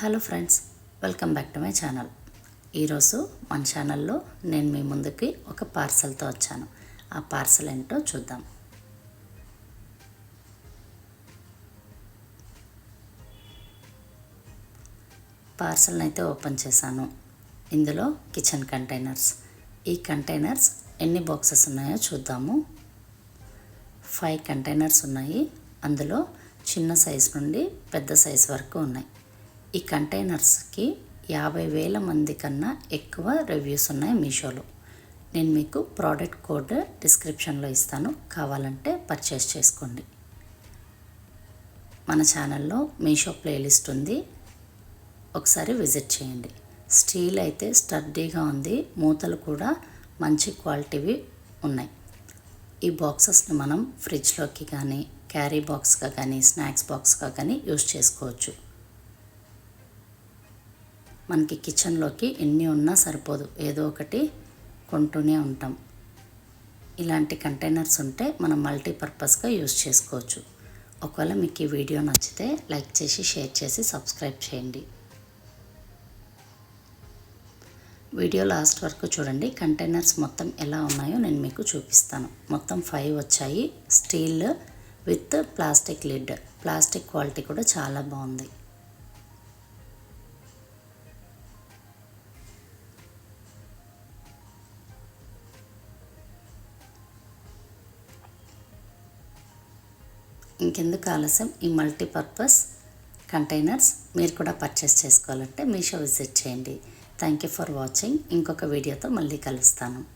Hello friends welcome back to my channel. ఈరోజు మన ఛానల్లో నేను మీ ముందుకి ఒక పార్సల్తో వచ్చాను. ఆ పార్సల్ ఏంటో చూద్దాం. పార్సల్ని అయితే ఓపెన్ చేశాను. ఇందులో కిచెన్ కంటైనర్స్. ఈ కంటైనర్స్ ఎన్ని బాక్సెస్ ఉన్నాయో చూద్దాము. ఫైవ్ కంటైనర్స్ ఉన్నాయి. అందులో చిన్న సైజు నుండి పెద్ద సైజ్ వరకు ఉన్నాయి. ఈ కంటైనర్స్కి యాభై వేల మంది కన్నా ఎక్కువ రివ్యూస్ ఉన్నాయి మీషోలో. నేను మీకు ప్రోడక్ట్ కోడ్ డిస్క్రిప్షన్లో ఇస్తాను. కావాలంటే పర్చేస్ చేసుకోండి. మన ఛానల్లో మీషో ప్లేలిస్ట్ ఉంది. ఒకసారి విజిట్ చేయండి. స్టీల్ అయితే స్టడ్డీగా ఉంది. మూతలు కూడా మంచి క్వాలిటీవి ఉన్నాయి. ఈ బాక్సెస్ని మనం ఫ్రిడ్జ్లోకి కానీ క్యారీ బాక్స్గా కానీ స్నాక్స్ బాక్స్గా కానీ యూస్ చేసుకోవచ్చు. మనకి కిచెన్లోకి ఎన్ని ఉన్నా సరిపోదు. ఏదో ఒకటి కొంటూనే ఉంటాం. ఇలాంటి కంటైనర్స్ ఉంటే మనం మల్టీపర్పస్గా యూజ్ చేసుకోవచ్చు. ఒకవేళ మీకు ఈ వీడియో నచ్చితే లైక్ చేసి షేర్ చేసి సబ్స్క్రైబ్ చేయండి. వీడియో లాస్ట్ వరకు చూడండి. కంటైనర్స్ మొత్తం ఎలా ఉన్నాయో నేను మీకు చూపిస్తాను. మొత్తం ఫైవ్ వచ్చాయి. Steel with plastic lid. Plastic quality కూడా చాలా బాగుంది. ఇంకెందుకు ఆలస్యం? ఈ మల్టీపర్పస్ కంటైనర్స్ మీరు కూడా పర్చేస్ చేసుకోవాలంటే మీషో విజిట్ చేయండి. Thank you for watching. ఇంకొక వీడియోతో మళ్ళీ కలుస్తాను.